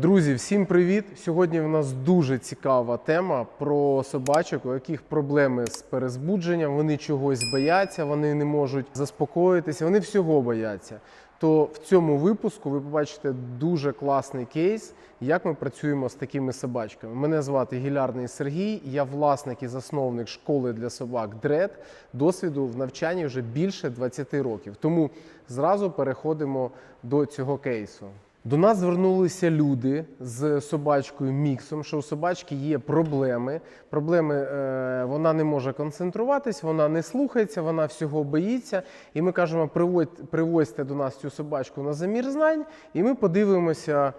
Друзі, всім привіт! Сьогодні в нас дуже цікава тема про собачок, у яких проблеми з перезбудженням, вони чогось бояться, вони не можуть заспокоїтися, вони всього бояться. То в цьому випуску ви побачите дуже класний кейс, як ми працюємо з такими собачками. Мене звати Гілярний Сергій, я власник і засновник школи для собак Дред. Досвіду в навчанні вже більше 20 років. Тому зразу переходимо до цього кейсу. До нас звернулися люди з собачкою міксом, що у собачки є проблеми. Проблеми е, вона не може концентруватись, вона не слухається, вона всього боїться. І ми кажемо, привозьте до нас цю собачку на замір знань, і ми подивимося.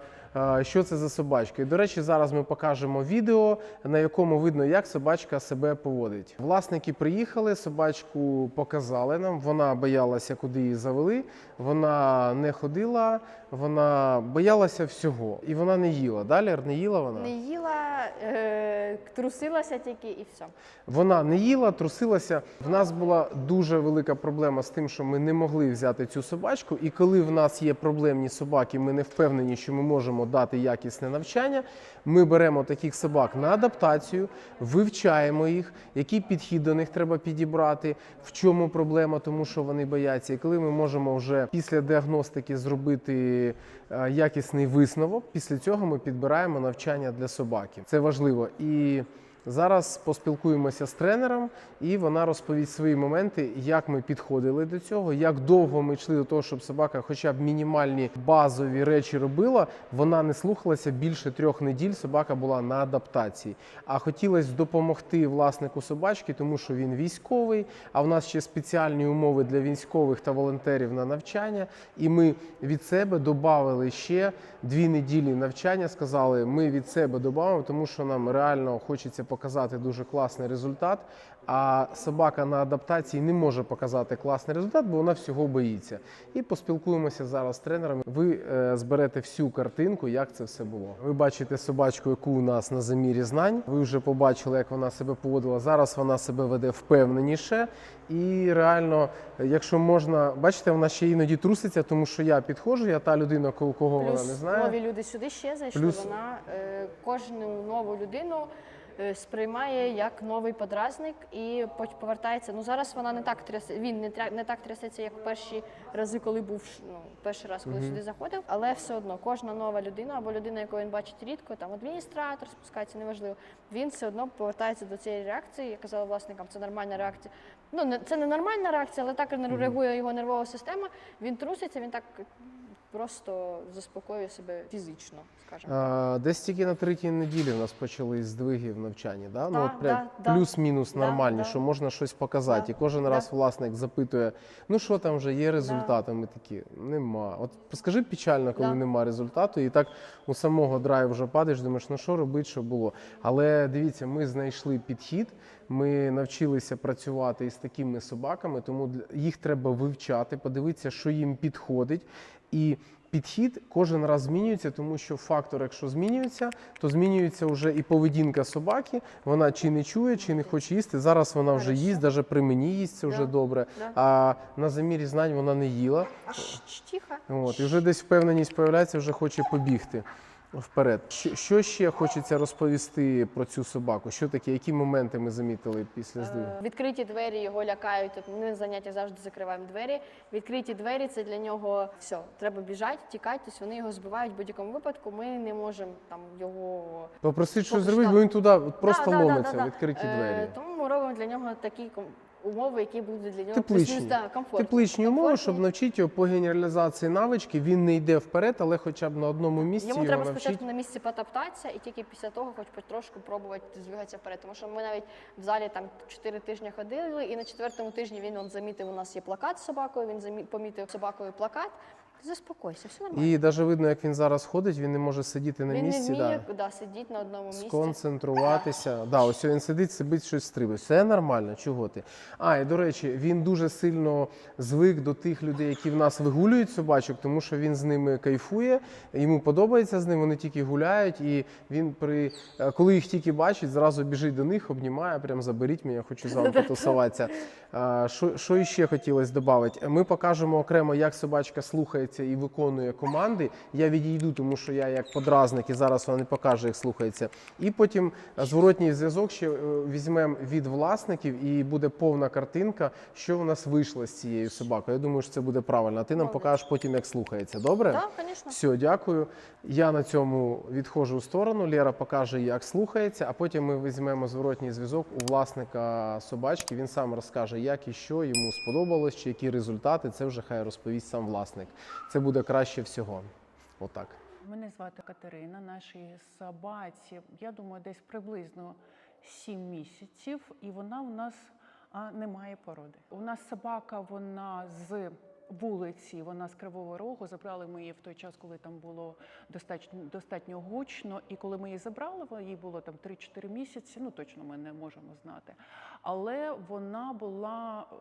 Що це за собачка? І, до речі, зараз ми покажемо відео, на якому видно, як собачка себе поводить. Власники приїхали, собачку показали нам. Вона боялася, куди її завели. Вона не ходила, вона боялася всього. І вона не їла. Далі не їла вона. Не їла, е, трусилася тільки і все. Вона не їла, трусилася. В нас була дуже велика проблема з тим, що ми не могли взяти цю собачку. І коли в нас є проблемні собаки, ми не впевнені, що ми можемо дати якісне навчання. Ми беремо таких собак на адаптацію, вивчаємо їх, який підхід до них треба підібрати, в чому проблема, тому що вони бояться. І коли ми можемо вже після діагностики зробити е, якісний висновок, після цього ми підбираємо навчання для собаки. Це важливо і. Зараз поспілкуємося з тренером, і вона розповість свої моменти, як ми підходили до цього, як довго ми йшли до того, щоб собака, хоча б мінімальні базові речі робила. Вона не слухалася більше трьох неділь. Собака була на адаптації. А хотілося допомогти власнику собачки, тому що він військовий. А в нас ще спеціальні умови для військових та волонтерів на навчання. І ми від себе додали ще дві неділі навчання. Сказали, ми від себе додамо, тому що нам реально хочеться показати дуже класний результат. А собака на адаптації не може показати класний результат, бо вона всього боїться. І поспілкуємося зараз з тренерами. Ви е, зберете всю картинку, як це все було. Ви бачите собачку, яку у нас на замірі знань. Ви вже побачили, як вона себе поводила. Зараз вона себе веде впевненіше. І реально, якщо можна, бачите, вона ще іноді труситься, тому що я підходжу, я та людина, кого кого вона не знає. нові люди сюди ще зайшли. Плюс- Вона е, кожну нову людину сприймає як новий подразник і повертається. Ну зараз вона не так трясе. Він не тря- не так трясеться, як перші рази, коли був ну, перший раз, коли сюди заходив. Але все одно кожна нова людина або людина, яку він бачить рідко, там адміністратор спускається, неважливо. Він все одно повертається до цієї реакції. Я казала власникам, це нормальна реакція. Ну це не нормальна реакція, але так реагує його нервова система. Він труситься, він так просто заспокоює себе фізично, скажімо. А, десь тільки на третій неділі в нас почали здвиги в навчанні. Да? ну, от прям да, да. плюс-мінус Да, нормальні, да. що можна щось показати. Да, І кожен да. раз власник запитує: ну що там вже є результати? Ми такі, нема. От скажи печально, коли Да. нема результату, і так у самого драйву вже падаєш, думаєш, ну що робити, що було. Але дивіться, ми знайшли підхід. Ми навчилися працювати із такими собаками, тому їх треба вивчати, подивитися, що їм підходить. І підхід кожен раз змінюється, тому що фактор, якщо змінюється, то змінюється вже і поведінка собаки. Вона чи не чує, чи не хоче їсти. Зараз вона вже їсть, навіть при мені їсть це вже добре. А на замірі знань вона не їла. От, і вже десь впевненість появляється, вже хоче побігти вперед. Що, що ще хочеться розповісти про цю собаку? Що таке? Які моменти ми замітили після здвигу? Е, Відкриті двері його лякають. От ми на заняття завжди закриваємо двері. Відкриті двері це для нього все. Треба біжати, тікати. Тобто вони його збивають в будь-якому випадку. Ми не можемо там його Попросити поки зробити, бо він туди от просто Да, да, да, ломиться, да, да. відкриті Е, двері. Тому ми робимо для нього ком- умови, які будуть для нього Тепличні. плюс-мінус, да, комфортні. Тепличні умови, Комфортні. щоб навчити його по генералізації навички. Він не йде вперед, але хоча б на одному місці Йому його треба навчити. спочатку на місці потоптатися і тільки після того, хоч потрошку пробувати здвигатися вперед. Тому що ми навіть в залі там 4 тижні ходили, і на четвертому тижні він он замітив, у нас є плакат з собакою, він замі- помітив собакою плакат. Заспокойся, все нормально. І навіть видно, як він зараз ходить, він не може сидіти на він місці. не вміє да. да, сидіти на одному місці. Сконцентруватися. Да, ось він сидить, сидить, щось стрибає. Все нормально, чого ти? А, і до речі, він дуже сильно звик до тих людей, які в нас вигулюють собачок, тому що він з ними кайфує, йому подобається з ними, вони тільки гуляють, і він при е, коли їх тільки бачить, зразу біжить до них, обнімає, прям заберіть мене, я хочу з вами потусуватися. Що, що іще хотілося додати? Ми покажемо окремо, як собачка слухається слухається і виконує команди, я відійду, тому що я як подразник і зараз вона не покаже, як слухається. І потім е, зворотній зв'язок ще е, візьмемо від власників, і буде повна картинка, що у нас вийшло з цією собакою. Я думаю, що це буде правильно. А ти нам Молодець. покажеш потім, як слухається. Добре? Так, звісно. Все, дякую. Я на цьому відходжу в сторону. Лера покаже, як слухається, а потім ми візьмемо зворотній зв'язок у власника собачки. Він сам розкаже, як і що йому сподобалось, чи які результати. Це вже хай розповість сам власник. Це буде краще всього. Отак. Мене звати Катерина, нашій собаці, я думаю, десь приблизно 7 місяців, і вона у нас а, не має породи. У нас собака, вона з вулиці, вона з Кривого Рогу. Забрали ми її в той час, коли там було достатньо, достатньо гучно. І коли ми її забрали, їй було там 3-4 місяці, ну точно ми не можемо знати. Але вона була, е,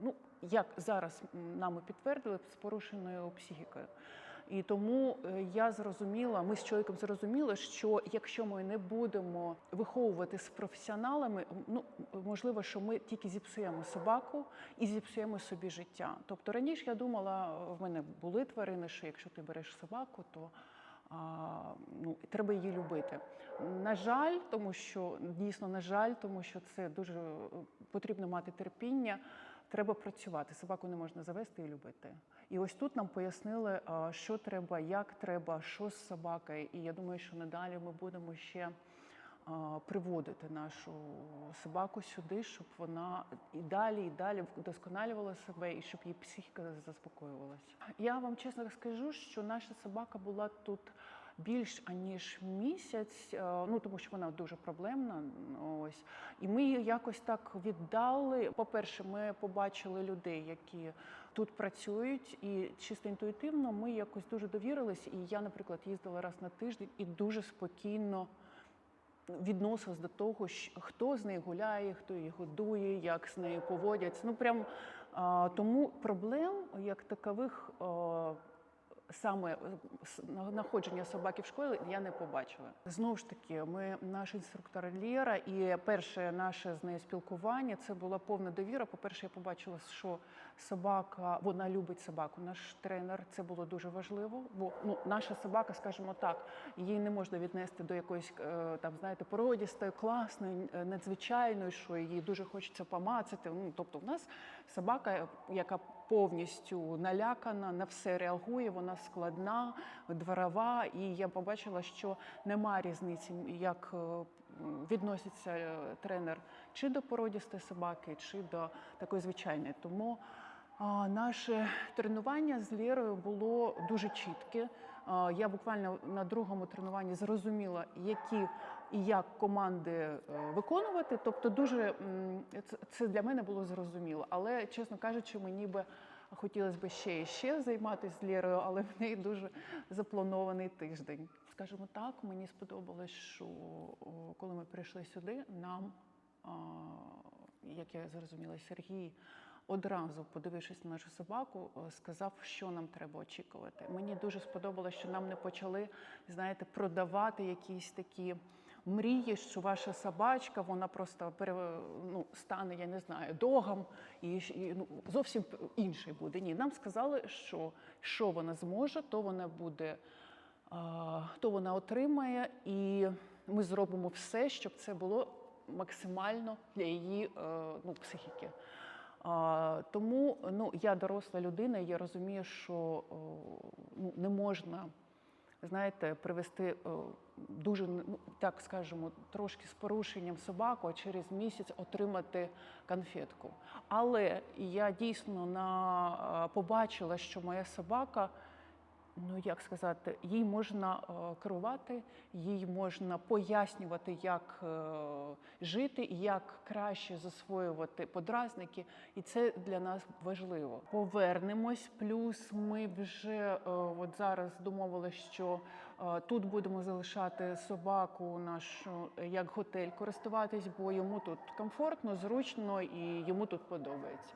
ну як зараз нами підтвердили, з порушеною психікою. І тому е, я зрозуміла, ми з чоловіком зрозуміли, що якщо ми не будемо виховувати з професіоналами, ну можливо, що ми тільки зіпсуємо собаку і зіпсуємо собі життя. Тобто раніше я думала, в мене були тварини, що якщо ти береш собаку, то а, ну, треба її любити. На жаль, тому що дійсно на жаль, тому що це дуже е, потрібно мати терпіння. Треба працювати. Собаку не можна завести і любити. І ось тут нам пояснили, що треба, як треба, що з собакою. І я думаю, що надалі ми будемо ще приводити нашу собаку сюди, щоб вона і далі, і далі вдосконалювала себе, і щоб її психіка заспокоювалася. Я вам чесно скажу, що наша собака була тут більш аніж місяць, е, ну тому що вона дуже проблемна. Ось і ми її якось так віддали. По-перше, ми побачили людей, які тут працюють, і чисто інтуїтивно ми якось дуже довірились. І я, наприклад, їздила раз на тиждень і дуже спокійно відносилась до того, хто з нею гуляє, хто її годує, як з нею поводяться. Ну прям а, тому проблем як такових. а, Саме е, знаходження собаки в школі я не побачила. Знову ж таки, ми наш інструктор Лєра, і перше наше з нею спілкування це була повна довіра. По-перше, я побачила, що собака вона любить собаку. Наш тренер це було дуже важливо. Бо ну наша собака, скажімо так, її не можна віднести до якоїсь е, там, знаєте, породістої, класної, е, надзвичайної, що її дуже хочеться помацати. Ну тобто, в нас собака, яка повністю налякана, на все реагує, вона складна, дворова. І я побачила, що нема різниці, як е, відноситься е, тренер чи до породістої собаки, чи до такої звичайної. Тому наше тренування з Лєрою було дуже чітке. Я буквально на другому тренуванні зрозуміла, які і як команди е, виконувати. Тобто, дуже це- для мене було зрозуміло. Але, чесно кажучи, мені би хотілося б ще і ще займатися з Лєрою, але в неї дуже запланований тиждень. Скажімо так, мені сподобалось, що коли ми прийшли сюди, нам, як я зрозуміла, Сергій одразу, подивившись на нашу собаку, е, сказав, що нам треба очікувати. Мені дуже сподобалося, що нам не почали, знаєте, продавати якісь такі. Мрії, що ваша собачка, вона просто ну, стане, я не знаю, догом і, і ну, зовсім інший буде. Ні, нам сказали, що що вона зможе, то вона буде, то вона отримає, і ми зробимо все, щоб це було максимально для її е, ну, психіки. А, тому ну, я доросла людина, і я розумію, що ну, не можна, знаєте, привести дуже, ну, так скажемо, трошки з порушенням собаку, а через місяць отримати конфетку. Але я дійсно на, побачила, що моя собака. Ну, як сказати, їй можна е, керувати, їй можна пояснювати, як е, жити як краще засвоювати подразники, і це для нас важливо. Повернемось. Плюс ми вже е, от зараз домовилися, що тут будемо залишати собаку нашу як готель користуватись, бо йому тут комфортно, зручно і йому тут подобається.